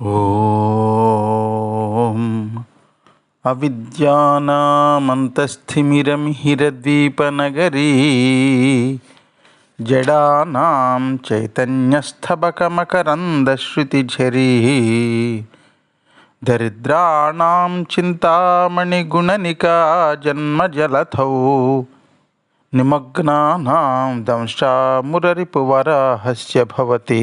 ఓం అవిద్యానామంతస్థిమిరం హిరద్వీపనగరీ జడానాం చైతన్యస్థబకమకరందశ్రుతిఝరీ దరిద్రాణం చింతామణిగుణనికా జన్మజలథౌ నిమగ్నానాం దంశామురరిపువరాహస్య భవతి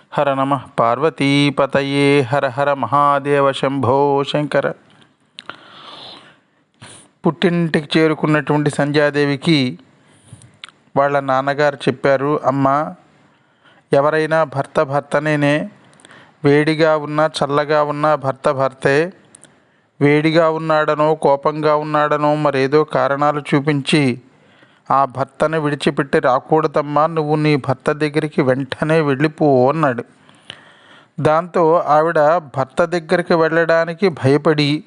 హర నమ పార్వతీపతయే హర హర మహాదేవ శంభో శంకర. పుట్టింటికి చేరుకున్నటువంటి సంధ్యాదేవికి వాళ్ళ నాన్నగారు చెప్పారు అమ్మ ఎవరైనా భర్త భర్తనేనే వేడిగా ఉన్నా చల్లగా ఉన్నా భర్త భర్తే వేడిగా ఉన్నాడనో కోపంగా ఉన్నాడనో మరేదో కారణాలు చూపించి ఆ భర్తను విడిచిపెట్టి రాకూడదమ్మా నువ్వు నీ భర్త దగ్గరికి వెంటనే వెళ్ళిపో అన్నాడు. దాంతో ఆవిడ భర్త దగ్గరికి వెళ్ళడానికి భయపడి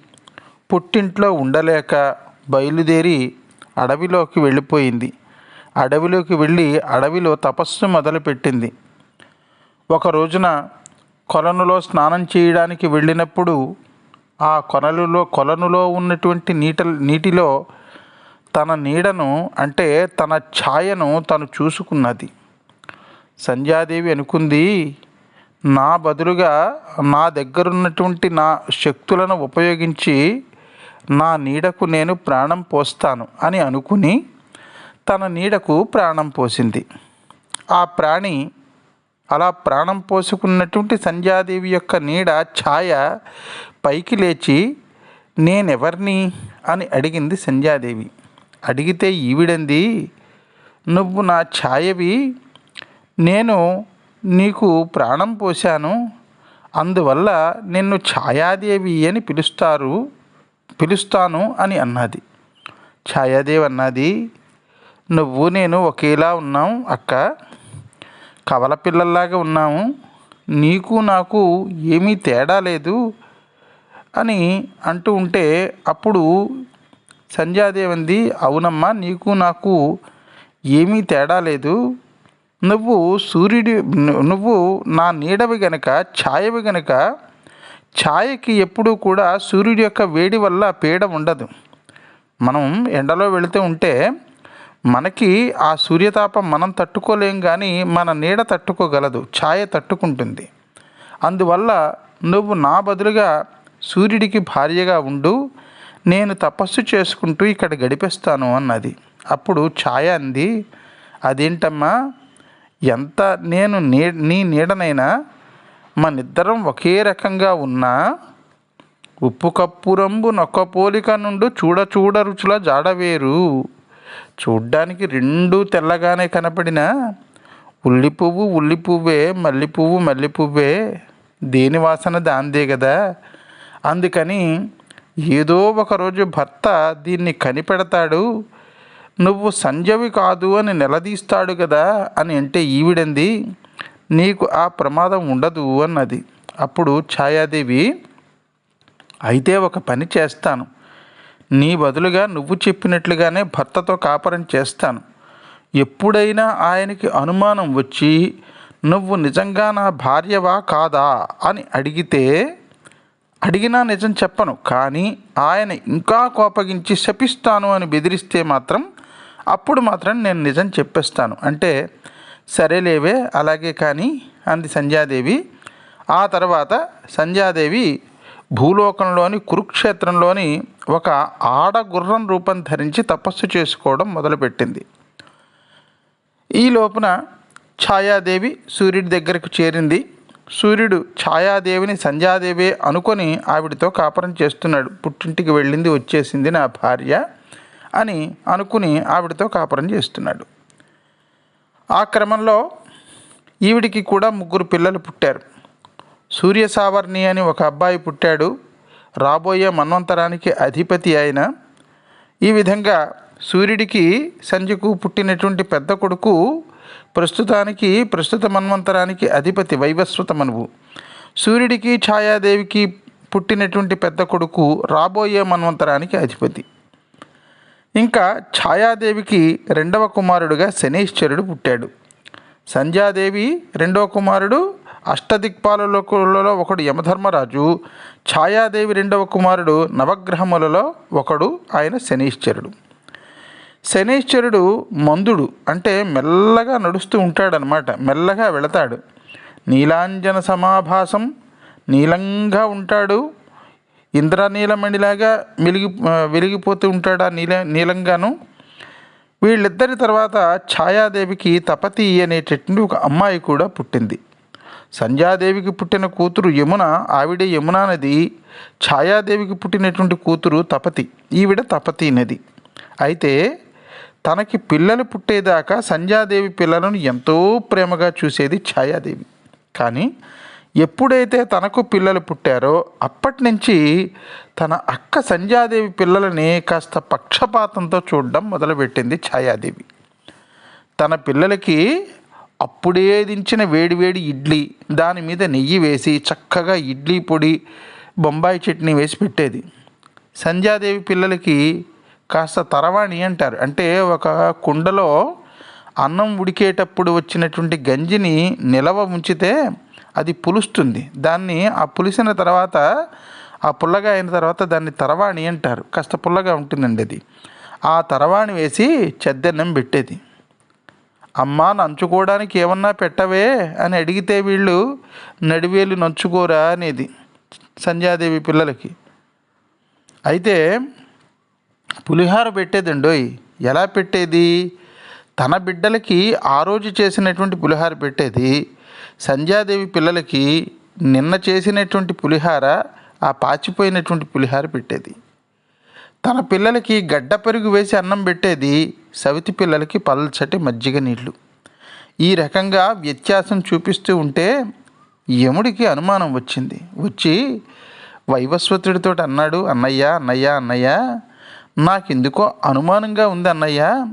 పుట్టింట్లో ఉండలేక బయలుదేరి అడవిలోకి వెళ్ళిపోయింది. అడవిలోకి వెళ్ళి అడవిలో తపస్సు మొదలుపెట్టింది. ఒక రోజున కొలనులో స్నానం చేయడానికి వెళ్ళినప్పుడు ఆ కొనలులో కొలనులో ఉన్నటువంటి నీట నీటిలో తన నీడను అంటే తన ఛాయను తను చూసుకున్నది. సంధ్యాదేవి అనుకుంది నా బదులుగా నా దగ్గరున్నటువంటి నా శక్తులను ఉపయోగించి నా నీడకు నేను ప్రాణం పోస్తాను అని అనుకుని తన నీడకు ప్రాణం పోసింది. ఆ ప్రాణి అలా ప్రాణం పోసుకున్నటువంటి సంధ్యాదేవి యొక్క నీడ ఛాయ పైకి లేచి నేనెవర్ని అని అడిగింది సంధ్యాదేవి. అడిగితే ఈవిడంది నువ్వు నా ఛాయవి నేను నీకు ప్రాణం పోశాను అందువల్ల నిన్ను ఛాయాదేవి అని పిలుస్తారు పిలుస్తాను అని అన్నది. ఛాయాదేవి అన్నది నువ్వు నేను ఒకేలా ఉన్నాం అక్క కవల పిల్లల్లాగా ఉన్నాము నీకు నాకు ఏమీ తేడా లేదు అని అంటూ ఉంటే అప్పుడు సంధ్యాదేవంది అవునమ్మా నీకు నాకు ఏమీ తేడా లేదు. నువ్వు సూర్యుడి నువ్వు నా నీడవి గనక ఛాయవి గనక ఛాయకి ఎప్పుడూ కూడా సూర్యుడి యొక్క వేడి వల్ల పీడ ఉండదు. మనం ఎండలో వెళితే ఉంటే మనకి ఆ సూర్యతాపం మనం తట్టుకోలేం కానీ మన నీడ తట్టుకోగలదు ఛాయ తట్టుకుంటుంది. అందువల్ల నువ్వు నా బదులుగా సూర్యుడికి భార్యగా ఉండు నేను తపస్సు చేసుకుంటూ ఇక్కడ గడిపేస్తాను అన్నది. అప్పుడు ఛాయ అంది అదేంటమ్మా? ఎంత నేను నీ నీ నీడనైనా మనిద్దరం ఒకే రకంగా ఉన్నా? ఉప్పు కప్పురంబు నొక్క పోలిక నుండి చూడ చూడ రుచుల జాడవేరు చూడ్డానికి రెండు తెల్లగానే కనపడిన ఉల్లి పువ్వు ఉల్లి పువ్వే మల్లి పువ్వు మల్లి పువ్వే. దేని వాసన దాందే కదా అందుకని ఏదో ఒకరోజు భర్త దీన్ని కనిపెడతాడు. నువ్వు సంజవి కాదు అని నిలదీస్తాడు కదా అని అంటే ఈవిడంది. నీకు ఆ ప్రమాదం ఉండదు అన్నది. అప్పుడు ఛాయాదేవి అయితే ఒక పని చేస్తాను. నీ బదులుగా నువ్వు చెప్పినట్లుగానే భర్తతో కాపరం చేస్తాను. ఎప్పుడైనా ఆయనకి అనుమానం వచ్చి నువ్వు నిజంగా నా భార్యవా కాదా? అని అడిగితే అడిగినా నిజం చెప్పను కానీ ఆయన ఇంకా కోపగించి శపిస్తాను అని బెదిరిస్తే మాత్రం అప్పుడు మాత్రం నేను నిజం చెప్పేస్తాను. అంటే సరేలేవే అలాగే కానీ అంది సంధ్యాదేవి. ఆ తర్వాత సంధ్యాదేవి భూలోకంలోని కురుక్షేత్రంలోని ఒక ఆడ గుర్రం రూపం ధరించి తపస్సు చేసుకోవడం మొదలుపెట్టింది. ఈ లోపున ఛాయాదేవి సూర్యుడి దగ్గరకు చేరింది. సూర్యుడు ఛాయాదేవిని సంధ్యాదేవి అనుకొని ఆవిడతో కాపురం చేస్తున్నాడు. పుట్టింటికి వెళ్ళింది వచ్చేసింది నా భార్య అని అనుకుని ఆవిడతో కాపురం చేస్తున్నాడు. ఆ క్రమంలో ఈవిడికి కూడా ముగ్గురు పిల్లలు పుట్టారు. సూర్య సావర్ణి అని ఒక అబ్బాయి పుట్టాడు. రాబోయే మన్వంతరానికి అధిపతి అయిన ఈ విధంగా సూర్యుడికి సంజకు పుట్టినటువంటి పెద్ద కొడుకు ప్రస్తుతానికి ప్రస్తుత మన్వంతరానికి అధిపతి వైవస్వత మనువు సూర్యుడికి ఛాయాదేవికి పుట్టినటువంటి పెద్ద కొడుకు రాబోయే మన్వంతరానికి అధిపతి. ఇంకా ఛాయాదేవికి రెండవ కుమారుడుగా శనీశ్వరుడు పుట్టాడు. సంధ్యాదేవి రెండవ కుమారుడు అష్టదిక్పాలలోకులలో ఒకడు యమధర్మరాజు ఛాయాదేవి రెండవ కుమారుడు నవగ్రహములలో ఒకడు ఆయన శనీశ్వరుడు. శనీశ్వరుడు మందుడు అంటే మెల్లగా నడుస్తూ ఉంటాడనమాట మెల్లగా వెళతాడు. నీలాంజన సమాభాసం నీలంగా ఉంటాడు. ఇంద్రనీలమణిలాగా వెలిగి వెలిగిపోతూ ఉంటాడు ఆ నీల నీలంగాను. వీళ్ళిద్దరి తర్వాత ఛాయాదేవికి తపతి అనేటటువంటి ఒక అమ్మాయి కూడా పుట్టింది. సంధ్యాదేవికి పుట్టిన కూతురు యమున ఆవిడే యమునా నది ఛాయాదేవికి పుట్టినటువంటి కూతురు తపతి. ఈవిడ తపతి నది. అయితే తనకి పిల్లలు పుట్టేదాకా సంధ్యాదేవి పిల్లలను ఎంతో ప్రేమగా చూసేది ఛాయాదేవి. కానీ ఎప్పుడైతే తనకు పిల్లలు పుట్టారో అప్పటి నుంచి తన అక్క సంధ్యాదేవి పిల్లలని కాస్త పక్షపాతంతో చూడడం మొదలుపెట్టింది ఛాయాదేవి. తన పిల్లలకి అప్పుడే దించిన వేడివేడి ఇడ్లీ దాని మీద నెయ్యి వేసి చక్కగా ఇడ్లీ పొడి బొంబాయి చట్నీ వేసి పెట్టేది. సంధ్యాదేవి పిల్లలకి కాస్త తరవాణి అంటారు. అంటే ఒక కుండలో అన్నం ఉడికేటప్పుడు వచ్చినటువంటి గంజిని నిలవ ఉంచితే అది పులుస్తుంది. దాన్ని ఆ పులిసిన తర్వాత ఆ పుల్లగా అయిన తర్వాత దాన్ని తరవాణి అంటారు. కాస్త పుల్లగా ఉంటుందండి అది. ఆ తరవాణి వేసి చెద్దన్నం పెట్టేది. అమ్మ నంచుకోవడానికి ఏమన్నా పెట్టవే? అని అడిగితే వీళ్ళు నడివేలు నంచుకోరా? అనేది సంధ్యాదేవి పిల్లలకి. అయితే పులిహార పెట్టేదండోయ్ ఎలా పెట్టేది? తన బిడ్డలకి ఆ రోజు చేసినటువంటి పులిహార పెట్టేది సంధ్యాదేవి పిల్లలకి నిన్న చేసినటువంటి పులిహార ఆ పాచిపోయినటువంటి పులిహార పెట్టేది. తన పిల్లలకి గడ్డ పెరుగు వేసి అన్నం పెట్టేది సవితి పిల్లలకి పల్చటి మజ్జిగ నీళ్ళు ఈ రకంగా వ్యత్యాసం చూపిస్తూ ఉంటే యముడికి అనుమానం వచ్చింది. వచ్చి వైవస్వతుడితో అన్నాడు అన్నయ్య అన్నయ్య అన్నయ్య నాకెందుకో అనుమానంగా ఉంది అన్నయ్య.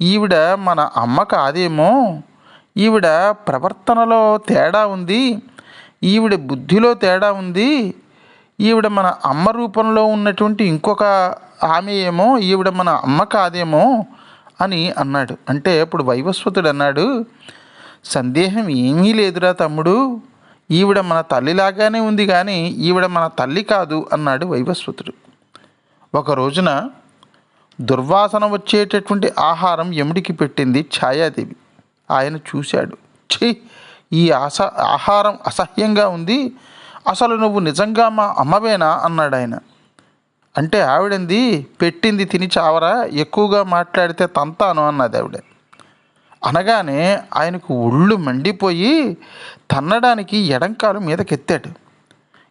ఈవిడ మన అమ్మ కాదేమో. ఈవిడ ప్రవర్తనలో తేడా ఉంది. ఈవిడ బుద్ధిలో తేడా ఉంది. ఈవిడ మన అమ్మ రూపంలో ఉన్నటువంటి ఇంకొక ఆమె ఏమో ఈవిడ మన అమ్మ కాదేమో అని అన్నాడు. అంటే ఇప్పుడు వైవస్వతుడు అన్నాడు సందేహం ఏమీ లేదురా తమ్ముడు. ఈవిడ మన తల్లిలాగానే ఉంది కానీ ఈవిడ మన తల్లి కాదు అన్నాడు వైవస్వతుడు. ఒక రోజున దుర్వాసన వచ్చేటటువంటి ఆహారం ఎముడికి పెట్టింది ఛాయాదేవి. ఆయన చూశాడు. ఛీ! ఈ ఆస ఆహారం అసహ్యంగా ఉంది. అసలు నువ్వు నిజంగా మా అమ్మవేనా? అన్నాడు ఆయన. అంటే ఆవిడంది పెట్టింది తిని చావరా? ఎక్కువగా మాట్లాడితే తంతాను అన్నది ఆవిడ. అనగానే ఆయనకు ఒళ్ళు మండిపోయి తన్నడానికి ఎడంకాలు మీదకెత్తాడు.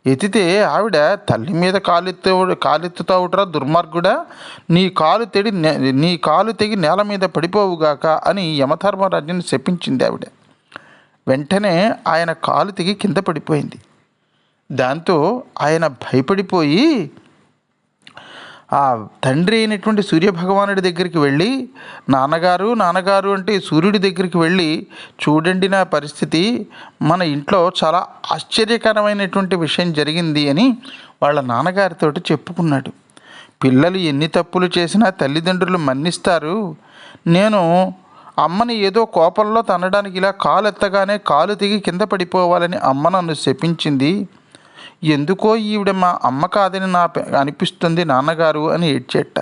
ఎత్తితే ఆవిడ తల్లి మీద కాలెత్తే కాలెత్తుతావుట్రా దుర్మార్గుడా. నీ కాలు తెడి నే- నీ కాలు తెగి నేల మీద పడిపోవుగాక అని యమధర్మరాజుని శపించింది ఆవిడ. వెంటనే ఆయన కాలు తెగి కింద పడిపోయింది. దాంతో ఆయన భయపడిపోయి ఆ తండ్రి అయినటువంటి సూర్యభగవానుడి దగ్గరికి వెళ్ళి నాన్నగారు నాన్నగారు అంటే సూర్యుడి దగ్గరికి వెళ్ళి చూడండి నా పరిస్థితి. మన ఇంట్లో చాలా ఆశ్చర్యకరమైనటువంటి విషయం జరిగింది అని వాళ్ళ నాన్నగారితో చెప్పుకున్నాడు. పిల్లలు ఎన్ని తప్పులు చేసినా తల్లిదండ్రులు మన్నిస్తారు. నేను అమ్మని ఏదో కోపంలో తనడానికి ఇలా కాలు ఎత్తగానే కాలు దిగి కింద పడిపోవాలని అమ్మ నన్ను శపించింది. ఎందుకో ఈవిడ మా అమ్మ కాదని నా అనిపిస్తుంది నాన్నగారు అని ఏడ్చేట.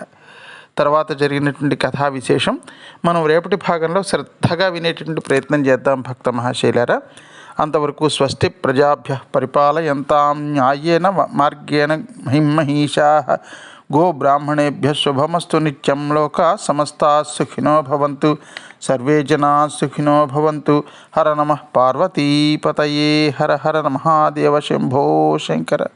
తర్వాత జరిగినటువంటి కథా విశేషం మనం రేపటి భాగంలో శ్రద్ధగా వినేటటువంటి ప్రయత్నం చేద్దాం భక్త మహాశైలారా. అంతవరకు స్వస్తి ప్రజాభ్య పరిపాలయంతాం న్యాయేన మార్గేణ మహిమహీషా గో బ్రాహ్మణేభ్య శుభమస్తు నిత్యం లోక సమస్తా సుఖినో భవంతు. సర్వే జనా సుఖినో భవంతు. హర నమ పార్వతీపతయే. హర హర మహాదేవ శంభో శంకర.